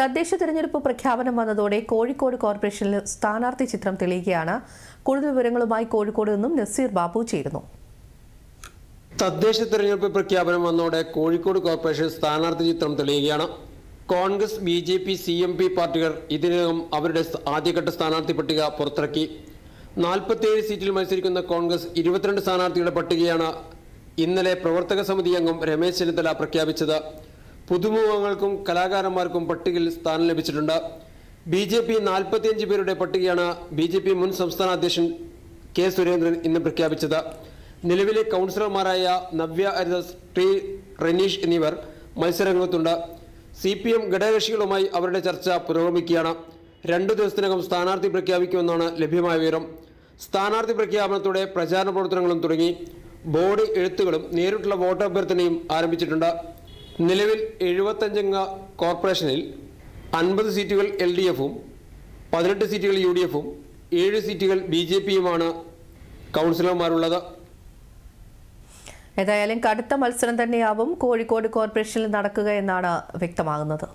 തദ്ദേശ തെരഞ്ഞെടുപ്പ് പ്രഖ്യാപനം വന്നതോടെ കോഴിക്കോട് കോർപ്പറേഷനിൽ സ്ഥാനാർത്ഥി ചിത്രം തെളിയുകയാണ്. കൂടുതൽ വിവരങ്ങളുമായി കോഴിക്കോട് നിന്നും നസീർ ബാബു ചേരുന്നു. തദ്ദേശ തെരഞ്ഞെടുപ്പ് പ്രഖ്യാപനം വന്നതോടെ കോഴിക്കോട് കോർപ്പറേഷൻ സ്ഥാനാർത്ഥി ചിത്രം തെളിയുകയാണ്. Congress B J P C M P പാർട്ടികൾ ഇതിനകം അവരുടെ ആദ്യഘട്ട സ്ഥാനാർത്ഥി പട്ടിക പുറത്തിറക്കി. നാൽപ്പത്തിയേഴ് സീറ്റിൽ മത്സരിക്കുന്ന കോൺഗ്രസ് ഇരുപത്തിരണ്ട് സ്ഥാനാർത്ഥികളുടെ പട്ടികയാണ് ഇന്നലെ പ്രവർത്തക സമിതി അംഗം രമേശ് ചെന്നിത്തല പ്രഖ്യാപിച്ചത്. പുതുമുഖങ്ങൾക്കും കലാകാരന്മാർക്കും പട്ടികയിൽ സ്ഥാനം ലഭിച്ചിട്ടുണ്ട്. ബി ജെ പി നാൽപ്പത്തിയഞ്ച് പേരുടെ പട്ടികയാണ് ബി ജെ പി മുൻ സംസ്ഥാന അധ്യക്ഷൻ കെ സുരേന്ദ്രൻ ഇന്ന് പ്രഖ്യാപിച്ചത്. നിലവിലെ കൗൺസിലർമാരായ നവ്യ ഹരിദാസ് ടി റനീഷ് എന്നിവർ മത്സരരംഗത്തുണ്ട്. സി പി എം ഘടകകക്ഷികളുമായി അവരുടെ ചർച്ച പുരോഗമിക്കുകയാണ്. രണ്ടു ദിവസത്തിനകം സ്ഥാനാർത്ഥി പ്രഖ്യാപിക്കുമെന്നാണ് ലഭ്യമായ വിവരം. സ്ഥാനാർത്ഥി പ്രഖ്യാപനത്തോടെ പ്രചാരണ പ്രവർത്തനങ്ങളും തുടങ്ങി. ബോർഡ് എഴുത്തുകളും നേരിട്ടുള്ള വോട്ടഭ്യർത്ഥനയും ആരംഭിച്ചിട്ടുണ്ട്. നിലവിൽ എഴുപത്തഞ്ചംഗ കോർപ്പറേഷനിൽ അൻപത് സീറ്റുകൾ എൽ ഡി എഫും പതിനെട്ട് സീറ്റുകൾ യു ഡി എഫും ഏഴ് സീറ്റുകൾ ബി ജെ പിയുമാണ് കൗൺസിലർമാരുള്ളത്. ഏതായാലും കടുത്ത മത്സരം തന്നെയാവും കോഴിക്കോട് കോർപ്പറേഷനിൽ നടക്കുക എന്നാണ് വ്യക്തമാകുന്നത്.